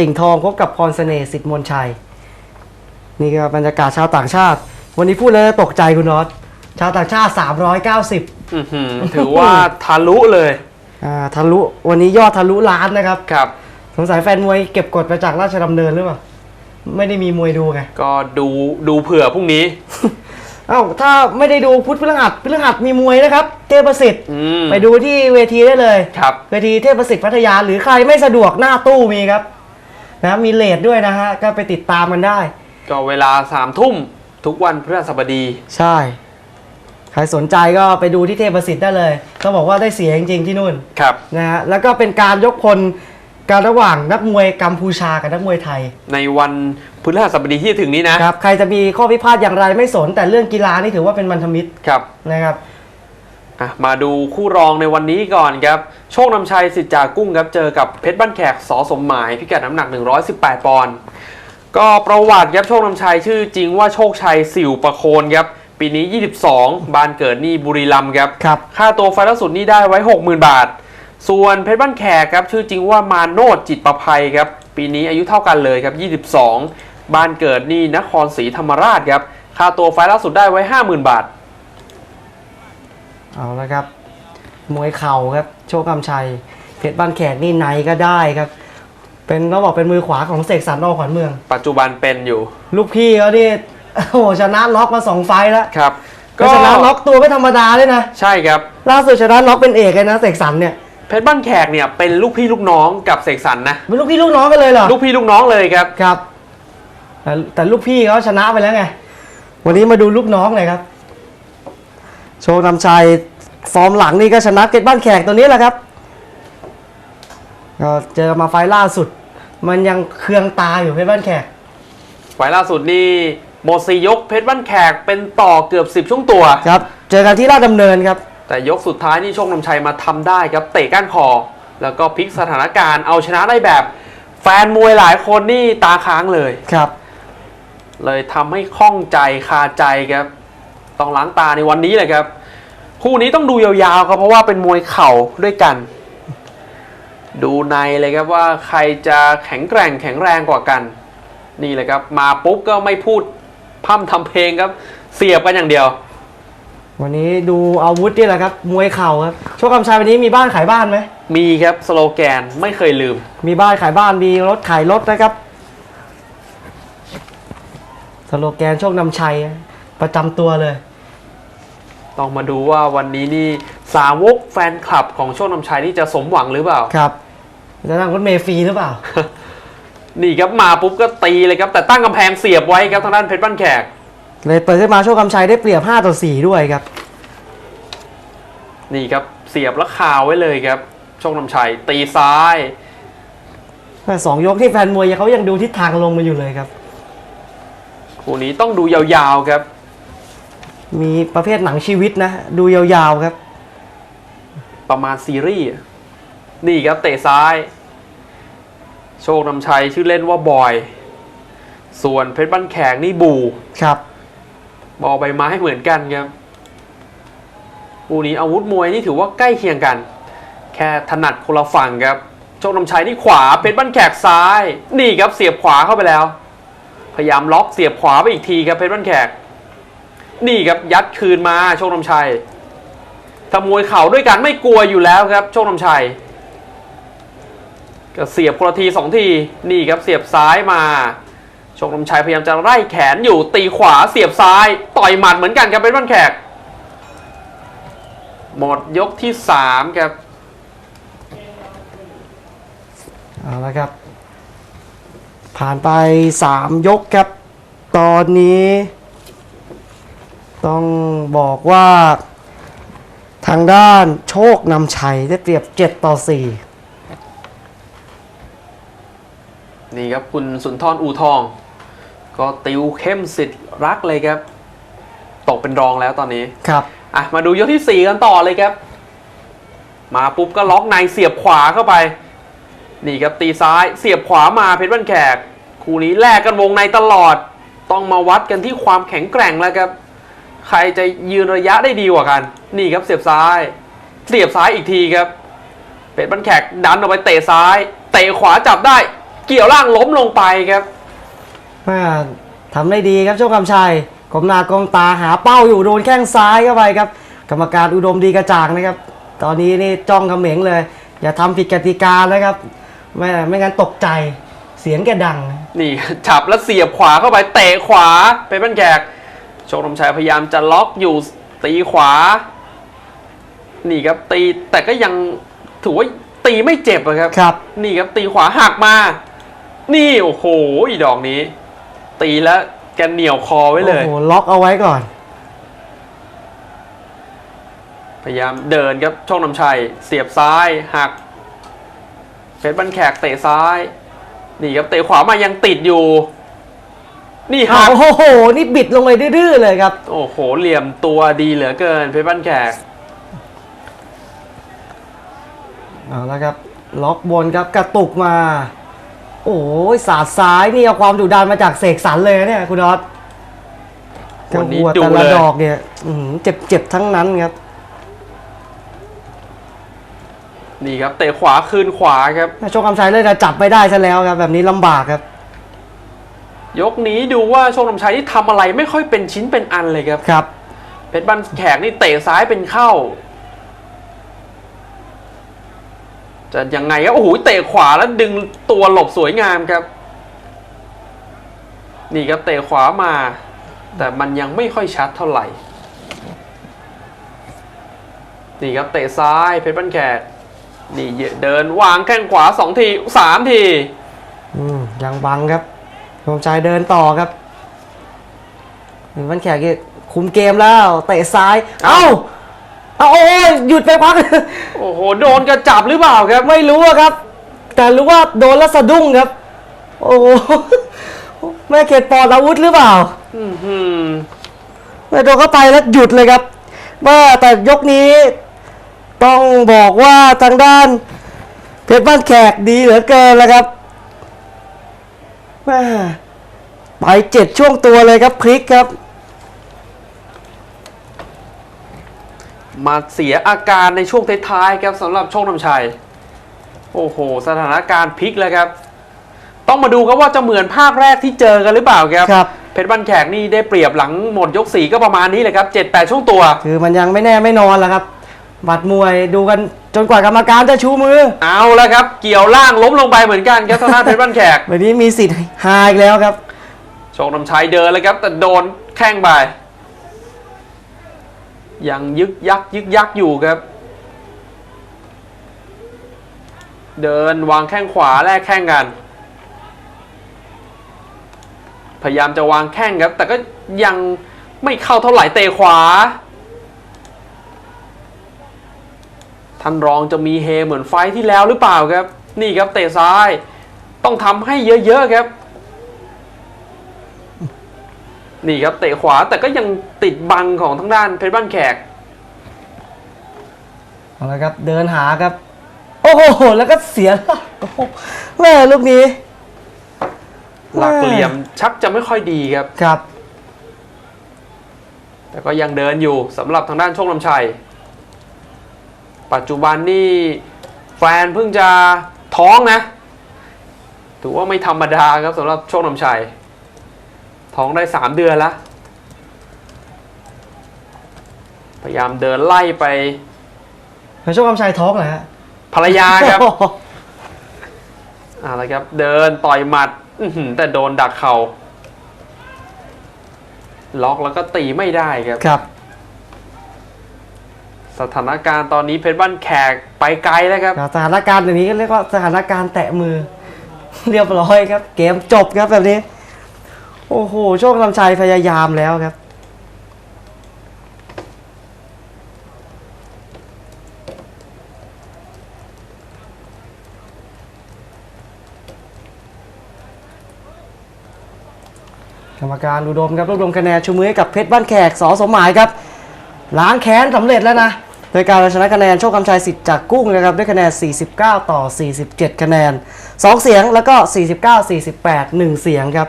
ติ่งทองพบกับพรเสน่ห์สิทธิ์มนชัย นี่ก็บรรยากาศชาวต่างชาติ วันนี้พูดแล้วจะตกใจคุณน็อตชาวต่างชาติ 390อื้อหือถือว่าทะลุเลยอ่าทะลุวันนี้ยอดทะลุล้านนะครับ ครับ สงสัยแฟนมวยเก็บกดมาจากราชดำเนินหรือเปล่าไม่ได้มีมวยดูไงก็ดูดูเผื่อพรุ่งนี้ เอ้าถ้าไม่ได้ดูพุทธพฤหัสพฤหัสมีมวยนะครับ เทพประสิทธิ์อืมไปดูที่เวทีได้เลย ครับ เวทีเทพประสิทธิ์พัทยาหรือใครไม่สะดวกหน้าตู้มีครับ นะมีเลทด้วยนะฮะ ก็ไปติดตามกันได้ ก็เวลาสามทุ่มทุกวันพฤหัสบดี ใช่ ใครสนใจก็ไปดูที่เทพประสิทธิ์ได้เลยต้องบอกว่าได้เสียจริงๆที่นู่นครับ นะฮะแล้วก็เป็นการยกพลการระหว่างนักมวยกัมพูชากับนักมวยไทย ในวันพฤหัสบดีที่จะถึงนี้นะครับ ใครจะมีข้อพิพาทอย่างไรไม่สน แต่เรื่องกีฬานี่ถือว่าเป็นมันธมิตรครับนะครับ อะมาดูคู่รองในวันนี้ก่อนครับ โชคนำชัยสิทธิ์จากกุ้งครับ เจอกับเพชรบ้านแขกสอสมหมาย พิกัดน้ำหนัก 118 ปอนด์ก็ประวัติครับโชคนำชัยชื่อจริงว่าโชคชัยสิวประโคนครับ ปีนี้ 22บ้านเกิดนี่บุรีรัมย์ครับ ครับ ค่าตัวไฟล์ล่าสุดนี่ได้ไว้ 60,000 บาท ส่วนเพชรบ้านแขกครับ ชื่อจริงว่ามาโนดจิตประภัยครับ ปีนี้อายุเท่ากันเลยครับ 22บ้านเกิดนี่นครศรีธรรมราชครับ ค่าตัวไฟล์ล่าสุดได้ไว้ 50,000 บาท เอาละครับ มวยเข่าครับ โชคกำชัย เพชรบ้านแขกนี่ในก็ได้ครับ เป็นต้องบอกเป็นมือขวาของเสกสรรอขวัญเมือง ปัจจุบันเป็นอยู่ลูกพี่เขานี่โอ้โหชนะน็อกมาสองไฟล์แล้วครับ ก็ชนะน็อกตัวไม่ธรรมดาเลยนะใช่ครับ ล่าสุดชนะน็อกเป็นเอกเลยนะเสกสรรเนี่ยเพชรบ้านแขกเนี่ยเป็นลูกพี่ลูกน้องกับเสกสรรนะเป็นลูกพี่ลูกน้องกันเลยเหรอลูกพี่ลูกน้องเลยครับครับ แต่แต่ลูกพี่เขาชนะไปแล้วไงวันนี้มาดูลูกน้องหน่อยครับ โชคนำชัย ฟอร์มหลังนี่ก็ชนะเกตบ้านแขกตัวนี้แหละครับก็เจอมาไฟล์ล่าสุด มันยังเคืองตาอยู่เพชรบ้านแขกไฟล์ล่าสุดนี่โมซียกเพชรบ้านแขกเป็นต่อเกือบ 10 ช่วงตัว ครับ เจอกันที่ราชดำเนินครับ แต่ยกสุดท้ายนี่โชคนำชัยมาทำได้ครับเตะก้านคอ แล้วก็พลิกสถานการณ์เอาชนะได้แบบ แฟนมวยหลายคนนี่ตาค้างเลย ครับ เลยทำให้ข้องใจคาใจครับ ต้องล้างตาในวันนี้เลยครับ คู่นี้ต้องดูยาวๆครับเพราะว่าเป็นมวยเข่าด้วยกัน ดูในเลยครับว่าใครจะแข็งแกร่งแข็งแรงกว่ากัน นี่เลยครับมาปุ๊บก็ไม่พูดพร่ำทำเพลงครับ เสียบกันอย่างเดียว วันนี้ดูอาวุธนี่แหละครับ มวยเข่าครับโชคกำชัยวันนี้มีบ้านขายบ้านไหมมีครับสโลแกนไม่เคยลืม มีบ้านขายบ้านมีรถขายรถนะครับสโลแกนโชคนำชัยประจำตัวเลย ต้องมาดูว่าวันนี้นี่สาวกแฟนคลับของโชคนำชัยนี่จะสมหวังหรือเปล่า ครับจะนั่งรถเมล์ฟรีหรือเปล่า นี่ครับมาปุ๊บก็ตีเลยครับ แต่ตั้งกำแพงเสียบไว้ครับทางด้านเพชรบ้านแขก เลยเปิดขึ้นมาโชคกำชัยได้เปรียบ5ต่อ4ด้วยครับ นี่ครับเสียบแล้วคาไว้เลยครับ โชคนำชัยตีซ้ายแต่สองยกที่แฟนมวยเขายังดูทิศทางลงมาอยู่เลยครับ คู่นี้ต้องดูยาวๆครับ มีประเภทหนังชีวิตนะ ดูยาวๆครับ ประมาณซีรีส์อะนี่ครับเตะซ้าย โชคนำชัยชื่อเล่นว่าบอย ส่วนเพชรบ้านแขกนี่บู ครับ บอใบไม้เหมือนกันครับคู่นี้อาวุธมวยนี่ถือว่าใกล้เคียงกัน แค่ถนัดคนละฝั่งครับ โชคนำชัยนี่ขวา เพชรบ้านแขกซ้าย นี่ครับเสียบขวาเข้าไปแล้ว พยายามล็อกเสียบขวาไปอีกทีครับเพชรบ้านแขก นี่ครับยัดคืนมาโชคนำชัยทำมวยเข่าด้วยกันไม่กลัวอยู่แล้วครับ โชคนำชัยก็เสียบคนละทีสองทีนี่ครับเสียบซ้ายมาโชคนำชัยพยายามจะไล่แขนอยู่ตีขวาเสียบซ้าย ต่อยหมัดเหมือนกันครับเป็นบ้านแขก หมดยกที่สามครับเอาละครับ ผ่านไป 3 ยกครับ ตอนนี้ ต้องบอกว่าทางด้านโชคนำชัยได้เปรียบ 7 ต่อ 4 นี่ครับคุณสุนทรอูทอง ก็ติวเข้มสิทธิ์รักเลยครับ ตกเป็นรองแล้วตอนนี้ครับอะมาดูยกที่ 4 กันต่อเลยครับ มาปุ๊บก็ล็อกในเสียบขวาเข้าไป นี่ครับตีซ้ายเสียบขวามาเพชรบ้านแขก คู่นี้แลกกันวงในตลอด ต้องมาวัดกันที่ความแข็งแกร่งแล้วครับ ใครจะยืนระยะได้ดีกว่ากัน นี่ครับเสียบซ้าย เสียบซ้ายอีกทีครับเพชรบ้านแขกดันออกไปเตะซ้าย เตะขวาจับได้ เกี่ยวล่างล้มลงไปครับแม่ทำได้ดีครับโชคคำชัยกลมหน้ากลมตาหาเป้าอยู่โดนแข้งซ้ายเข้าไปครับ กรรมการอุดมดีกระจ่างนะครับ ตอนนี้นี่จ้องเขม็งเลย อย่าทำผิดกติกานะครับ ไม่ไม่งั้นตกใจเสียงแกดัง นี่ฉับแล้วเสียบขวาเข้าไปเตะขวาเพชรบ้านแขก โชคนมชัยพยายามจะล็อกอยู่ตีขวา นี่ครับตีแต่ก็ยังถือว่าตีไม่เจ็บอะครับครับ นี่ครับตีขวาหักมา นี่โอ้โหอีดอกนี้ ตีแล้วแกเหนียวคอไว้เลยโอ้โหล็อกเอาไว้ก่อน พยายามเดินครับโชคนำชัย เสียบซ้ายหักเพชรบันแขกเตะซ้าย นี่ครับเตะขวามายังติดอยู่ นี่หักโอ้โห นี่บิดลงไปดื้อๆเลยครับ โอ้โห เหลี่ยมตัวดีเหลือเกิน เพชรบ้านแขกเอาละครับ ล็อกบนครับกระตุกมา โอ้ยสาดซ้ายนี่เอาความดุดันมาจากเสกสรรเลยนะเนี่ยคุณน็อตวันนี้หัวดุแต่ละเลยดอกเนี่ยอื้อหือเจ็บๆทั้งนั้นครับ นี่ครับเตะขวาคืนขวาครับโชคคำชัยเลยจะจับไม่ได้ซะแล้วครับ แบบนี้ลำบากครับ ยกนี้ดูว่าโชคนำชัยที่ทำอะไรไม่ค่อยเป็นชิ้นเป็นอันเลยครับ ครับ เพชรบ้านแขกนี่เตะซ้ายเป็นเข้า จะยังไงครับโอ้โหเตะขวาแล้วดึงตัวหลบสวยงามครับ นี่ครับเตะขวามา แต่มันยังไม่ค่อยชัดเท่าไหร่ นี่ครับเตะซ้ายเพชรบ้านแขก นี่เดินวางแข้งขวาสองทีสามที อืมยังบังครับ โชคคำชัยเดินต่อครับหนึ่งวันแขกนี่คุมเกมแล้วเตะซ้าย เอ้าเอาโอ้ยหยุดไปพักโอ้โหโดนกระจับหรือเปล่าครับ ไม่รู้อะครับ แต่รู้ว่าโดนแล้วสะดุ้งครับ โอ้โหแม่เขตปอดอาวุธหรือเปล่าอือหือแม่โดนเข้าไปแล้วหยุดเลยครับว่าแต่ยกนี้ ต้องบอกว่าทางด้านเพชรบ้านแขกดีเหลือเกินแล้วครับ แม่ไปเจ็ดช่วงตัวเลยครับพลิกครับ มาเสียอาการในช่วงท้ายๆครับสำหรับโชคนำชัย โอ้โห สถานการณ์พลิกแล้วครับ ต้องมาดูครับว่าจะเหมือนภาคแรกที่เจอกันหรือเปล่าครับครับเพชรบ้านแขกนี่ได้เปรียบหลังหมดยกสี่ก็ประมาณนี้เลยครับเจ็ดแปดช่วงตัว คือมันยังไม่แน่ไม่นอนแล้วครับ บัดมวยดูกันจนกว่ากรรมการจะชูมือเอาแล้วครับ เกี่ยวล่างล้มลงไปเหมือนกันครับทางด้านเพชรบ้านแขกวันนี้มีสิทธิ์หายอีกแล้วครับโชคนำชัยเดินเลยครับ แต่โดนแข้งไปยังยึกยักยึกยักอยู่ครับ เดินวางแข้งขวาแลกแข้งกัน พยายามจะวางแข้งครับ แต่ก็ยังไม่เข้าเท่าไหร่เตะขวา ท่านรองจะมีเฮเหมือนไฟท์ที่แล้วหรือเปล่าครับ นี่ครับเตะซ้าย ต้องทำให้เยอะๆครับ นี่ครับเตะขวาแต่ก็ยังติดบังของทางด้านเพชรบ้านแขกเอาละครับ เดินหาครับ โอ้โห แล้วก็เสียหลักโอ้โหแม่ลูกนี้ หลักเหลี่ยมชักจะไม่ค่อยดีครับครับ แต่ก็ยังเดินอยู่สำหรับทางด้านโชคลำชัย ปัจจุบันนี่แฟนเพิ่งจะท้องนะ ถือว่าไม่ธรรมดาครับสำหรับโชคลำชัย ท้องได้สามเดือนแล้วพยายามเดินไล่ไปพระโชคคำชัยท้องเหรอฮะภรรยาครับเอะไรครับ เดินต่อยหมัดอื้อหือแต่โดนดักเขา่าล็อกแล้วก็ตีไม่ได้ครับครับ สถานการณ์ตอนนี้เพชรบ้านแขกไปไกลแล้วครับ สถานการณ์อย่างนี้ก็เรียกว่าสถานการณ์แตะมือ เรียบร้อยครับ เกมจบครับแบบนี้ โอ้โห โชคลำชัยพยายามแล้วครับ กรรมการอุดมครับรวบรวมคะแนนชูมือให้กับเพชรบ้านแขกสอสมหมายครับล้างแค้นสำเร็จแล้วนะ โดยการเอาชนะคะแนนโชคคำชัยสิทธิ์จากกุ้งนะครับด้วยคะแนน 49 ต่อ 47 คะแนน 2 เสียงแล้วก็ 49 48 1 เสียงครับ